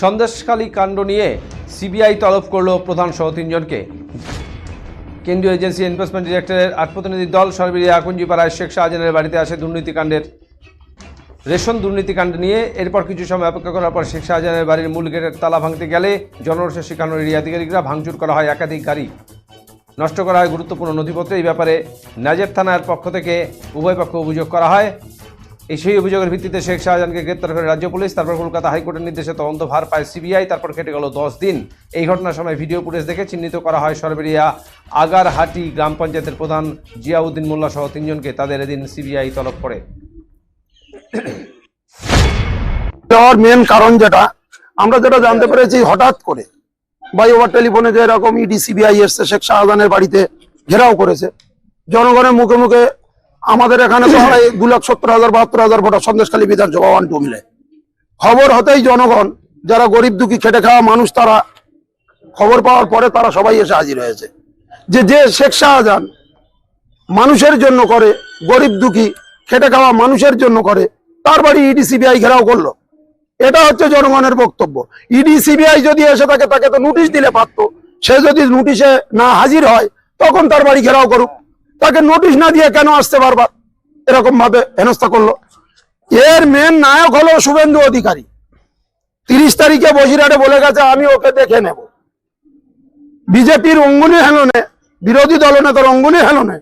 সন্দেশখালী কাণ্ড নিয়ে সিবিআই তলব করল প্রধান সহ তিনজনকে। কেন্দ্রীয় এজেন্সি এনফোর্সমেন্ট ডিরেক্টরের আট প্রতিনিধি দল সরবেরিয়া আকুঞ্জিপাড়ায় শেখ শাহজাহানের বাড়িতে আসে দুর্নীতিকাণ্ডের। রেশন দুর্নীতিকাণ্ড নিয়ে এরপর কিছু সময় অপেক্ষা করার পর শেখ শাহজাহানের বাড়ির মূল গেটের তালা ভাঙতে গেলে জনরসে শিখানোর এরিয়া আধিকারিকরা। ভাঙচুর করা হয় একাধিক গাড়ি। নষ্ট করা হয় গুরুত্বপূর্ণ নথিপত্র। এই ব্যাপারে নাজের থানার পক্ষ থেকে উভয় পক্ষ অভিযোগ করা হয়। এই সেই অভিযোগের ভিত্তিতে শেখ শাহজাহানকে গ্রেপ্তার করে রাজ্য পুলিশ, তারপর কলকাতা হাইকোর্টের নির্দেশে তদন্ত ভার পায় সিবিআই, তারপর কেটে গেল দশ দিন। এই ঘটনার সময় ভিডিও ফুটেজ দেখে চিহ্নিত করা হয় সরবেরিয়া আগারহাটি গ্রাম পঞ্চায়েতের প্রধান জিয়াউদ্দিন মোল্লা সহ তিনজনকে, তাদের এদিন সিবিআই তলব করে। মেন কারণ যেটা, আমরা যেটা জানতে পেরেছি, হঠাৎ করে বাই ওভার টেলিফোনে যে এরকম ইডি সিবিআই এসছে, শেখ শাহজাহানের বাড়িতে ঘেরাও করেছে। জনগণের মুখে মুখে আমাদের এখানে তো হয় দু লাখ সত্তর হাজার বাহাত্তর হাজার ভোটার সন্দেশখালী বিধানসভা ওয়ান টু মিলে। খবর হতেই জনগণ যারা গরিব দুঃখী খেটে খাওয়া মানুষ তারা খবর পাওয়ার পরে তারা সবাই এসে হাজির হয়েছে। যে যে শেখ শাহজাহান মানুষের জন্য করে গরিব দুঃখী খেটে খাওয়া মানুষের জন্য করে তার বাড়ি ইডি সিবিআই ঘেরাও করল। এটা হচ্ছে জনগণের বক্তব্য। ইডি সিবিআই যদি এসে থাকে তাকে তো নোটিশ দিলে পারতো। সে যদি নোটিশে না হাজির হয় তখন তার বাড়ি ঘেরাও করুক। তাকে নোটিশ না দিয়ে কেন আসতে বারবার? এরকম ভাবে হেনস্থা করল। এর মেন নায়ক হলো শুভেন্দু অধিকারী। তিরিশ তারিখে বসিরহাটে বলে গেছে, আমি ওকে দেখে নেব। বিজেপির অঙ্গুলি হেলনে বিরোধী দলনেতার অঙ্গুলি হেলনে